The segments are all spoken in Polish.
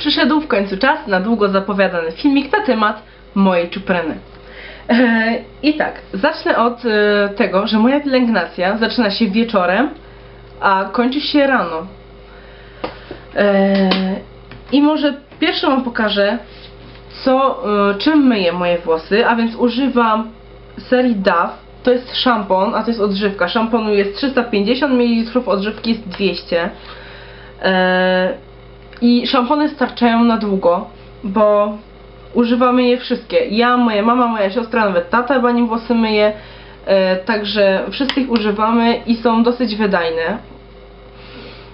przyszedł w końcu czas na długo zapowiadany filmik na temat mojej czupryny. E, I tak, zacznę od e, tego, że moja pielęgnacja zaczyna się wieczorem, a kończy się rano. E, I może pierwsze wam pokażę, co, czym myję moje włosy, a więc używam serii DAF. To jest szampon, a to jest odżywka. Szamponu jest 350 ml, odżywki jest 200. E, I szampony starczają na długo, bo używamy je wszystkie. Ja, moja mama, moja siostra, nawet tata chyba nim włosy myje. E, także wszystkich używamy i są dosyć wydajne.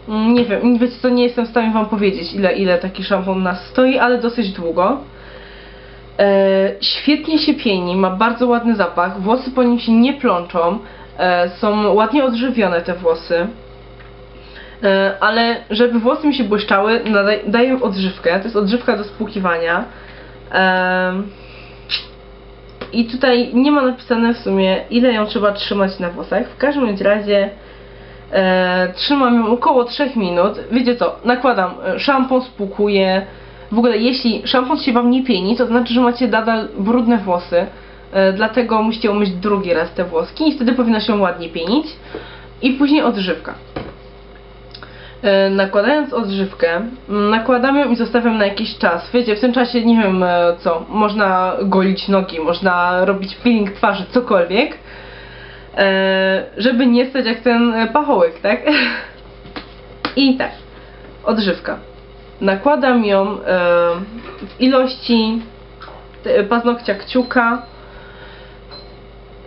Mm, Nie wiem, wiecie co, nie jestem w stanie wam powiedzieć ile, ile taki szampon nas stoi, ale dosyć długo. E, świetnie się pieni, ma bardzo ładny zapach, włosy po nim się nie plączą, e, są ładnie odżywione te włosy. E, ale żeby włosy mi się błyszczały, daję odżywkę, to jest odżywka do spłukiwania. I tutaj nie ma napisane w sumie ile ją trzeba trzymać na włosach. W każdym razie e, trzymam ją około 3 minut. Wiecie co, nakładam szampon, spłukuję. W ogóle jeśli szampon się wam nie pieni, to znaczy, że macie nadal brudne włosy. E, dlatego musicie umyć drugi raz te włoski i wtedy powinno się ładnie pienić. I później odżywka. E, nakładając odżywkę, m, nakładam ją i zostawiam na jakiś czas. Wiecie, w tym czasie nie wiem e, co, można golić nogi, można robić peeling twarzy, cokolwiek, e, żeby nie stać jak ten pachołek, tak? I tak, odżywka. Nakładam ją w ilości paznokcia kciuka,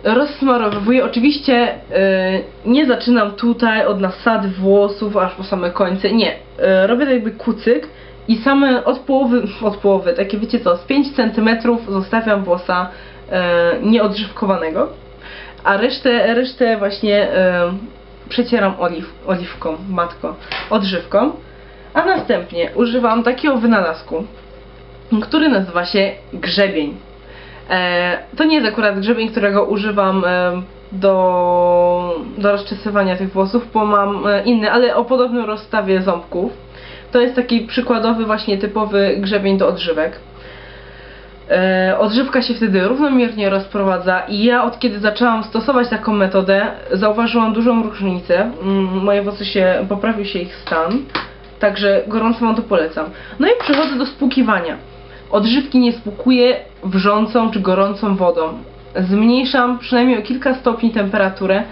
rozsmarowuję. Oczywiście e, nie zaczynam tutaj od nasady włosów aż po same końce. Nie. E, robię tak jakby kucyk i same od połowy, od połowy, takie wiecie co, z 5 cm zostawiam włosa e, nieodżywkowanego, a resztę, resztę właśnie przecieram oliw, oliwką, matko, odżywką. A następnie używam takiego wynalazku, który nazywa się grzebień. E, to nie jest akurat grzebień, którego używam e, do, do rozczesywania tych włosów, bo mam e, inny, ale o podobnym rozstawie ząbków. To jest taki przykładowy, właśnie typowy grzebień do odżywek. Odżywka się wtedy równomiernie rozprowadza i ja od kiedy zaczęłam stosować taką metodę, zauważyłam dużą różnicę. Mm, Moje włosy się, poprawił się ich stan, także gorąco wam to polecam. No i przechodzę do spłukiwania. Odżywki nie spłukuję wrzącą czy gorącą wodą. Zmniejszam przynajmniej o kilka stopni temperaturę,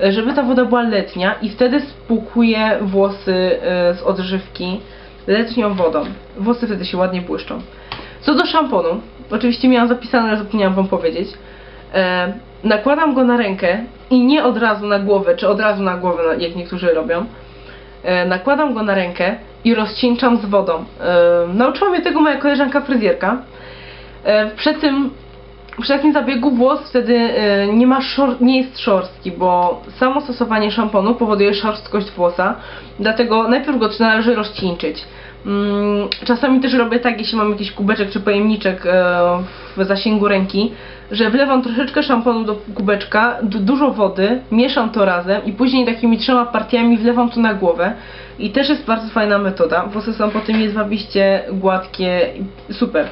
e, żeby ta woda była letnia i wtedy spłukuję włosy e, z odżywki letnią wodą. Włosy wtedy się ładnie błyszczą. Co do szamponu, oczywiście miałam zapisane, ale zapomniałam wam powiedzieć. E, nakładam go na rękę i nie od razu na głowę, czy od razu na głowę, jak niektórzy robią. Nakładam go na rękę i rozcieńczam z wodą. E, nauczyła mnie tego moja koleżanka fryzjerka. E, przed tym, przy takim zabiegu włos wtedy e, nie, ma szor- nie jest szorstki, bo samo stosowanie szamponu powoduje szorstkość włosa, dlatego najpierw go należy rozcieńczyć. Mm, Czasami też robię tak, jeśli mam jakiś kubeczek czy pojemniczek e, w zasięgu ręki, że wlewam troszeczkę szamponu do kubeczka, du- dużo wody, mieszam to razem i później takimi trzema partiami wlewam to na głowę. I też jest bardzo fajna metoda. Włosy są po tym jedwabiście, gładkie, super.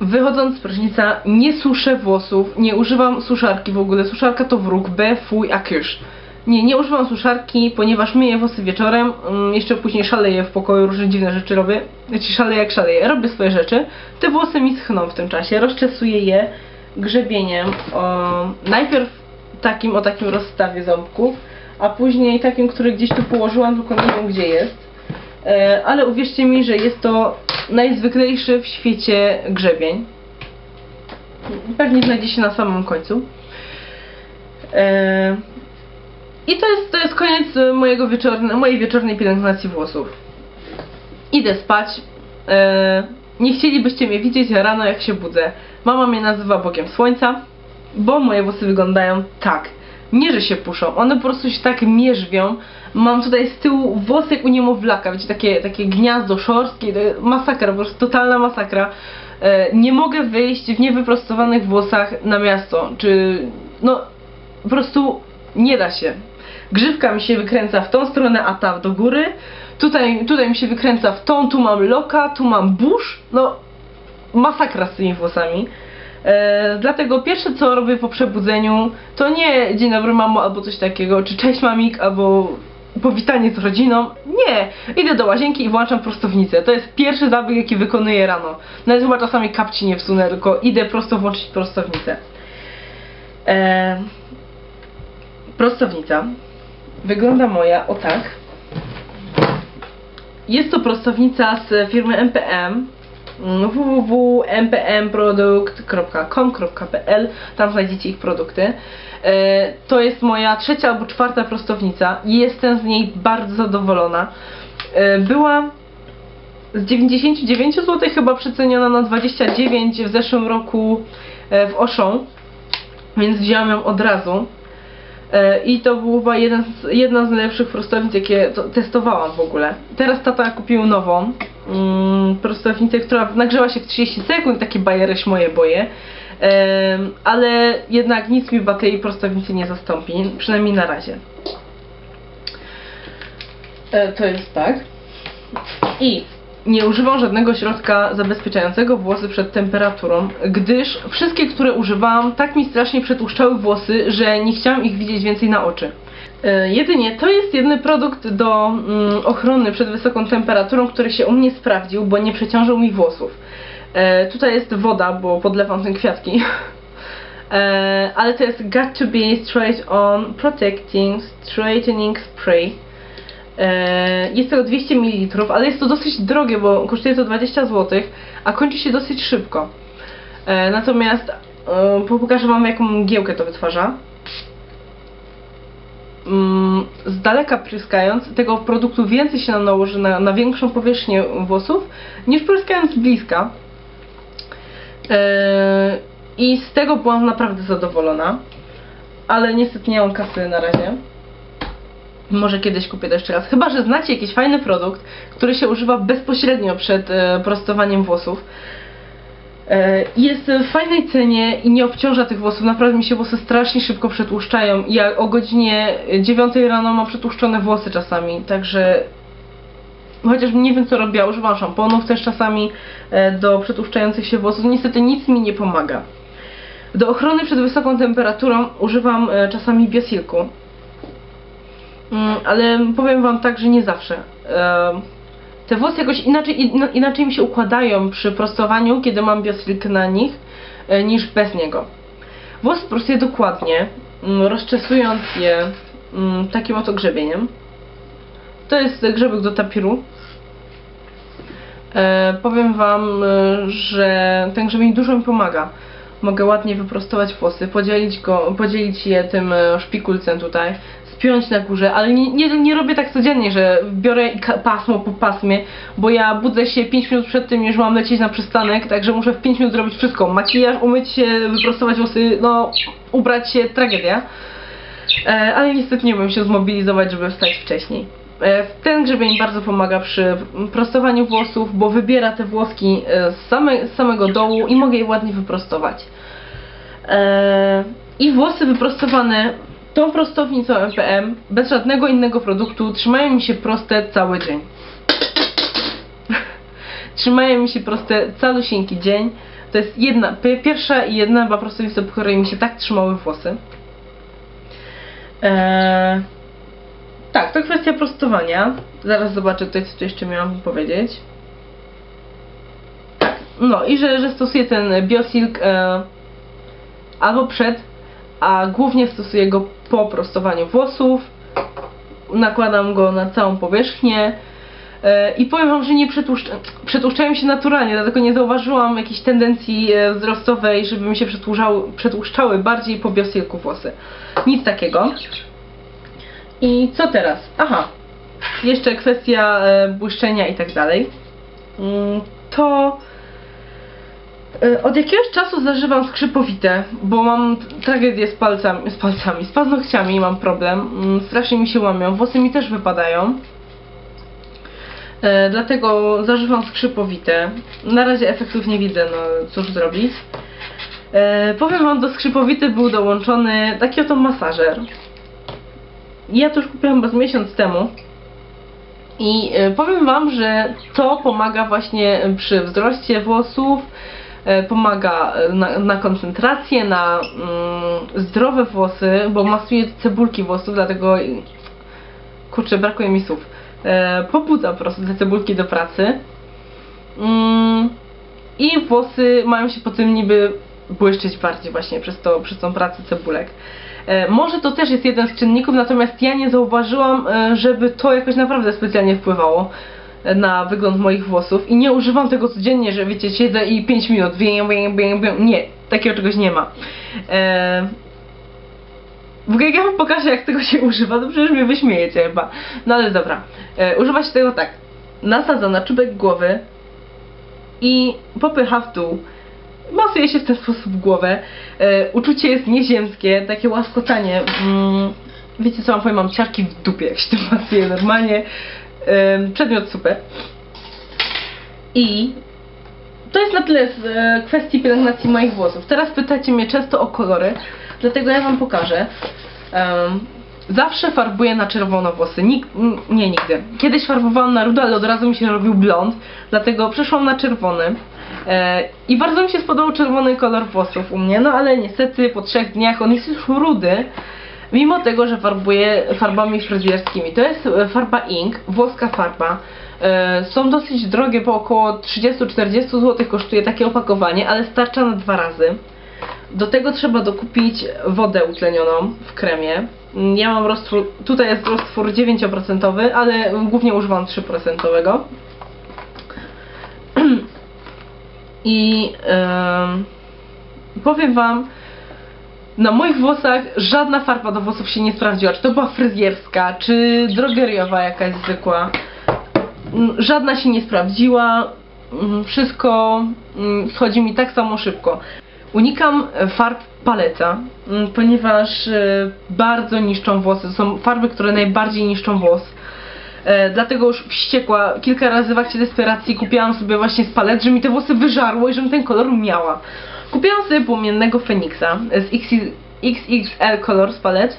Wychodząc z prysznica nie suszę włosów, nie używam suszarki w ogóle. Suszarka to wróg, B, fuj, a kysz. Nie, nie używam suszarki, ponieważ myję włosy wieczorem, mm, jeszcze później szaleję w pokoju, różne dziwne rzeczy robię. Znaczy szaleję jak szaleję, robię swoje rzeczy. Te włosy mi schną w tym czasie, rozczesuję je grzebieniem. O, najpierw takim o takim rozstawie ząbków, a później takim, który gdzieś tu położyłam, tylko nie wiem gdzie jest. E, ale uwierzcie mi, że jest to najzwyklejszy w świecie grzebień. Pewnie znajdzie się na samym końcu. E, I to jest, to jest koniec e, mojego wieczorne, mojej wieczornej pielęgnacji włosów. Idę spać. E, nie chcielibyście mnie widzieć rano jak się budzę. Mama mnie nazywa Bogiem Słońca, bo moje włosy wyglądają tak. Nie, że się puszą, one po prostu się tak mierzwią. Mam tutaj z tyłu włosy jak u niemowlaka, wiecie, takie, takie gniazdo szorstkie, to masakra, po prostu totalna masakra. E, nie mogę wyjść w niewyprostowanych włosach na miasto, czy no po prostu nie da się. Grzywka mi się wykręca w tą stronę, a ta do góry. Tutaj, tutaj mi się wykręca w tą, tu mam loka, tu mam burz. No, masakra z tymi włosami. E, dlatego pierwsze co robię po przebudzeniu to nie dzień dobry mamo albo coś takiego, czy cześć mamik albo powitanie z rodziną. Nie, idę do łazienki i włączam prostownicę. To jest pierwszy zabieg jaki wykonuję rano. Nawet chyba czasami kapci nie wsunę, tylko idę prosto włączyć prostownicę. E, prostownica wygląda moja o tak. Jest to prostownica z firmy MPM mm, www.mpmprodukt.com.pl Tam znajdziecie ich produkty. E, To jest moja trzecia albo czwarta prostownica jestem z niej bardzo zadowolona. E, Była z 99 zł chyba przeceniona na 29 w zeszłym roku e, w Auchan, więc wzięłam ją od razu. E, I to był chyba jeden z, jedna z najlepszych prostownic, jakie to testowałam w ogóle. Teraz tata kupił nową mm, prostownicę, która nagrzała się w 30 sekund, takie bajery moje boje. Em, ale jednak nic mi chyba tej prostownicy nie zastąpi, przynajmniej na razie. E, to jest tak. I nie używam żadnego środka zabezpieczającego włosy przed temperaturą, gdyż wszystkie, które używałam, tak mi strasznie przetłuszczały włosy, że nie chciałam ich widzieć więcej na oczy. E, Jedynie to jest jedyny produkt do mm, ochrony przed wysoką temperaturą, który się u mnie sprawdził, bo nie przeciążył mi włosów. E, tutaj jest woda, bo podlewam tym kwiatki. E, ale to jest Got to be Straight On Protecting Straightening Spray. E, jest tego 200 ml, ale jest to dosyć drogie, bo kosztuje to 20 zł, a kończy się dosyć szybko. E, natomiast e, pokażę Wam jaką mgiełkę to wytwarza. Mm, z daleka pryskając, tego produktu więcej się nam nałoży na, na większą powierzchnię włosów, niż pryskając z bliska. I z tego byłam naprawdę zadowolona. Ale niestety nie mam kasy na razie. Może kiedyś kupię to jeszcze raz. Chyba, że znacie jakiś fajny produkt, który się używa bezpośrednio przed e, prostowaniem włosów. E, Jest w fajnej cenie i nie obciąża tych włosów. Naprawdę mi się włosy strasznie szybko przetłuszczają. Ja o godzinie 9 rano mam przetłuszczone włosy czasami, także chociaż nie wiem co robię, używam szamponów też czasami e, do przetłuszczających się włosów. Niestety nic mi nie pomaga. Do ochrony przed wysoką temperaturą używam czasami biosilku. Mm, ale powiem wam tak, że nie zawsze. Te włosy jakoś inaczej, ina- inaczej mi się układają przy prostowaniu, kiedy mam biosilk na nich, e, niż bez niego. Włosy prostuję dokładnie, mm, rozczesując je mm, takim oto grzebieniem. To jest grzebek do tapiru. E, powiem wam, e, że ten grzebień dużo mi pomaga. Mogę ładnie wyprostować włosy, podzielić, go, podzielić je tym e, szpikulcem tutaj, spiąć na górze, ale nie, nie, nie robię tak codziennie, że biorę pasmo po pasmie, bo ja budzę się 5 minut przed tym, niż mam lecieć na przystanek, także muszę w 5 minut zrobić wszystko. Makijaż, umyć się, wyprostować włosy, no ubrać się, tragedia. E, ale niestety nie umiem się zmobilizować, żeby wstać wcześniej. E, ten grzebień bardzo pomaga przy prostowaniu włosów, bo wybiera te włoski e, z, same, z samego dołu i mogę je ładnie wyprostować. E, I włosy wyprostowane tą prostownicą MPM, bez żadnego innego produktu, trzymają mi się proste cały dzień. trzymają mi się proste całusieńki dzień. To jest jedna, pi- pierwsza i jedna chyba prostownica, po której mi się tak trzymały włosy. Eee, tak, to kwestia prostowania. Zaraz zobaczę tutaj, co tu jeszcze miałam powiedzieć. Tak, no i że, że stosuję ten Biosilk e, albo przed, a głównie stosuję go po prostowaniu włosów. Nakładam go na całą powierzchnię. E, I powiem Wam, że nie przetłuszcza, przetłuszczają się naturalnie, dlatego nie zauważyłam jakiejś tendencji e, wzrostowej, żeby mi się przetłuszczały, bardziej po biosilku włosy. Nic takiego. I co teraz? Aha, jeszcze kwestia e, błyszczenia i tak dalej. Mm, To od jakiegoś czasu zażywam skrzypowite, bo mam tragedię z palcami, z palcami, z paznokciami mam problem. Mm, Strasznie mi się łamią, włosy mi też wypadają. E, dlatego zażywam skrzypowite. Na razie efektów nie widzę, no cóż zrobić. E, powiem wam, do skrzypowity był dołączony taki oto masażer. Ja to już kupiłam chyba z miesiąc temu. I e, powiem Wam, że to pomaga właśnie przy wzroście włosów, e, pomaga na, na koncentrację, na mm, zdrowe włosy, bo masuje cebulki włosów, dlatego kurczę, brakuje mi słów. E, pobudza po prostu te cebulki do pracy. Mm, I włosy mają się po tym niby błyszczeć bardziej właśnie przez, to, przez tą pracę cebulek. E, może to też jest jeden z czynników, natomiast ja nie zauważyłam, e, żeby to jakoś naprawdę specjalnie wpływało e, na wygląd moich włosów i nie używam tego codziennie, że wiecie, siedzę i 5 minut wiem, wiem, wiem, wiem. nie, takiego czegoś nie ma. E, w ogóle jak ja wam pokażę jak tego się używa, to przecież mnie wyśmiejecie chyba. No ale dobra, e, używa się tego tak, nasadza na czubek głowy i popycha w dół masuje się w ten sposób głowę. E, uczucie jest nieziemskie, takie łaskotanie. Mm, wiecie co mam powiem, mam ciarki w dupie, jak się to masuje normalnie. Przedmiot super. I to jest na tyle z e, kwestii pielęgnacji moich włosów. Teraz pytacie mnie często o kolory, dlatego ja wam pokażę. Zawsze farbuję na czerwono włosy. Nik nie, nigdy. Kiedyś farbowałam na rudo, ale od razu mi się robił blond, dlatego przeszłam na czerwony. E, I bardzo mi się spodobał czerwony kolor włosów u mnie, no ale niestety po trzech dniach on jest już rudy, mimo tego, że farbuję farbami fryzjerskimi. To jest e, farba Ink, włoska farba. E, są dosyć drogie, po około 30-40 zł kosztuje takie opakowanie, ale starcza na dwa razy. Do tego trzeba dokupić wodę utlenioną w kremie. Ja mam roztwór, tutaj jest roztwór 9%, ale głównie używam 3%. I powiem Wam, na moich włosach żadna farba do włosów się nie sprawdziła. Czy to była fryzjerska, czy drogeriowa jakaś zwykła. Żadna się nie sprawdziła. Wszystko schodzi mi tak samo szybko. Unikam farb paleta, ponieważ e, bardzo niszczą włosy. To są farby, które najbardziej niszczą włos. E, dlatego już wściekła kilka razy w akcie desperacji kupiłam sobie właśnie z palet, że mi te włosy wyżarło i żebym ten kolor miała. Kupiłam sobie płomiennego Feniksa z XXL kolor z palet.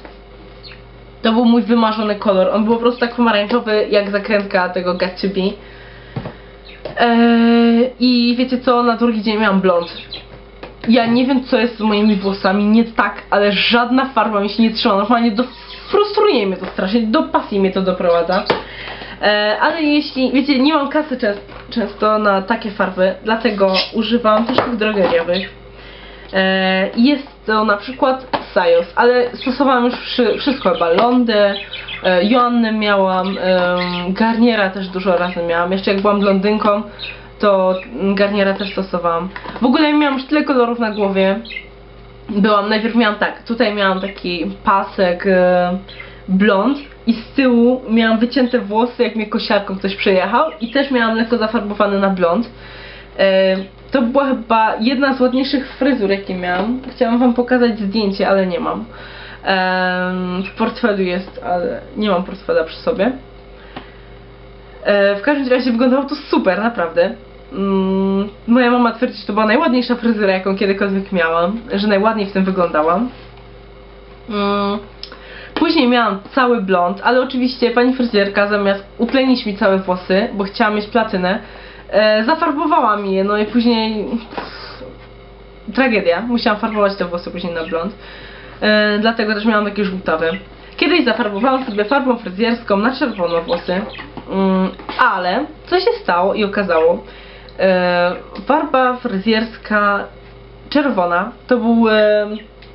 To był mój wymarzony kolor. On był po prostu tak pomarańczowy jak zakrętka tego Gatsby. Eee, I wiecie co, na drugi dzień miałam blond. Ja nie wiem co jest z moimi włosami, nie tak, ale żadna farba mi się nie trzyma. Normalnie do frustruje mnie to strasznie, do pasji mnie to doprowadza. E, ale jeśli, wiecie, nie mam kasy często, na takie farby, dlatego używam tych drogeriowych. E, jest to na przykład Sajos, ale stosowałam już wszystko chyba, Londę, e, Joannę miałam, e, Garniera też dużo razy miałam, jeszcze jak byłam blondynką, to Garniera też stosowałam. W ogóle miałam już tyle kolorów na głowie, byłam, najpierw miałam tak, tutaj miałam taki pasek blond i z tyłu miałam wycięte włosy, jak mnie kosiarką ktoś przejechał i też miałam lekko zafarbowane na blond. To była chyba jedna z ładniejszych fryzur, jakie miałam. Chciałam wam pokazać zdjęcie, ale nie mam. E, w portfelu jest, ale nie mam portfela przy sobie. E, w każdym razie wyglądało to super, naprawdę. Mm, moja mama twierdzi, że to była najładniejsza fryzura, jaką kiedykolwiek miałam, że najładniej w tym wyglądałam. Mm, później miałam cały blond, ale oczywiście pani fryzjerka zamiast utlenić mi całe włosy, bo chciała mieć platynę, e, zafarbowała mi je, no i później tragedia, musiałam farbować te włosy później na blond. E, dlatego też miałam takie żółtawe. Kiedyś zafarbowałam sobie farbą fryzjerską na czerwono włosy, mm, ale co się stało i okazało, e, farba fryzjerska czerwona, to był, e,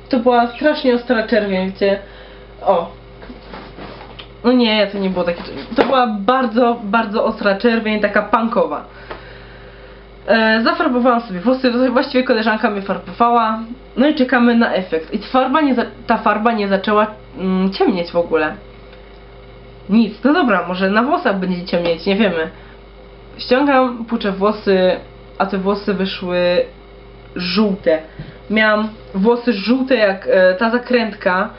to była strasznie ostra czerwień, wiecie, o, no nie, to nie było takie, to była bardzo, bardzo ostra czerwień, taka punkowa. E, zafarbowałam sobie włosy, właściwie koleżanka mnie farbowała, no i czekamy na efekt. I farba nie ta farba nie zaczęła mm, ciemnieć w ogóle. Nic, no dobra, może na włosach będzie ciemnieć, nie wiemy. Ściągam, puczę włosy, a te włosy wyszły żółte. Miałam włosy żółte jak e, ta zakrętka,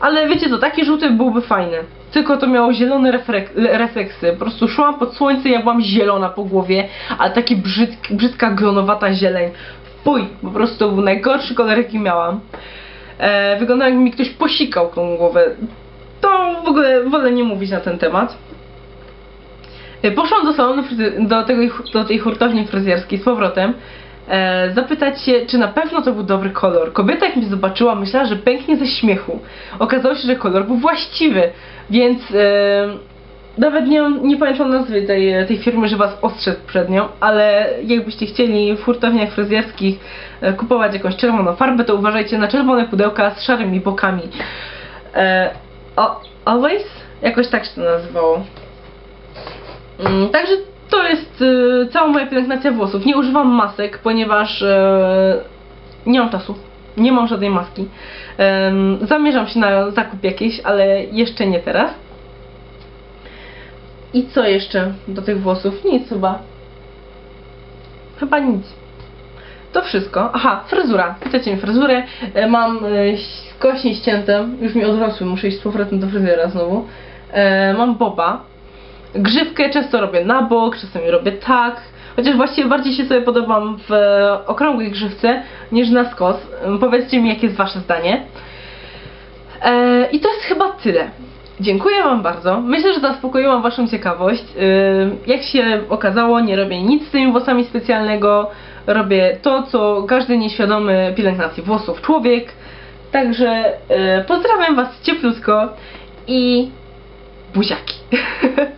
ale wiecie co, taki żółty byłby fajny. Tylko to miało zielone refleksy. Po prostu szłam pod słońce, ja byłam zielona po głowie, ale taki brzydki, brzydka glonowata zieleń. Fuj, po prostu to był najgorszy kolor jaki miałam. E, wyglądało jakby mi ktoś posikał tą głowę. To w ogóle wolę nie mówić na ten temat. E, Poszłam do salonu, do, tego, do tej hurtowni fryzjerskiej z powrotem, e, zapytać się, czy na pewno to był dobry kolor. Kobieta jak mnie zobaczyła, myślała, że pęknie ze śmiechu. Okazało się, że kolor był właściwy, więc e, nawet nie, nie pamiętam nazwy tej, tej firmy, że was ostrzec przed nią, ale jakbyście chcieli w hurtowniach fryzjerskich e, kupować jakąś czerwoną farbę, to uważajcie na czerwone pudełka z szarymi bokami. E, o, always? Jakoś tak się to nazywało. Mm, Także to jest y, cała moja pielęgnacja włosów. Nie używam masek, ponieważ e, nie mam czasu. Nie mam żadnej maski. Em, zamierzam się na zakup jakiś, ale jeszcze nie teraz. I co jeszcze do tych włosów? Nic chyba. Chyba nic. To wszystko. Aha, fryzura. Pytacie mnie fryzurę. E, Mam e, kośnie ścięte. Już mi odrosły, muszę iść z powrotem do fryzjera znowu. E, mam boba. Grzywkę często robię na bok, czasami robię tak. Chociaż właściwie bardziej się sobie podobam w okrągłej grzywce niż na skos. E, Powiedzcie mi, jakie jest wasze zdanie. E, I to jest chyba tyle. Dziękuję Wam bardzo. Myślę, że zaspokoiłam Waszą ciekawość. Ym, Jak się okazało, nie robię nic z tymi włosami specjalnego. Robię to, co każdy nieświadomy pielęgnacji włosów człowiek. Także y, pozdrawiam Was cieplutko i buziaki.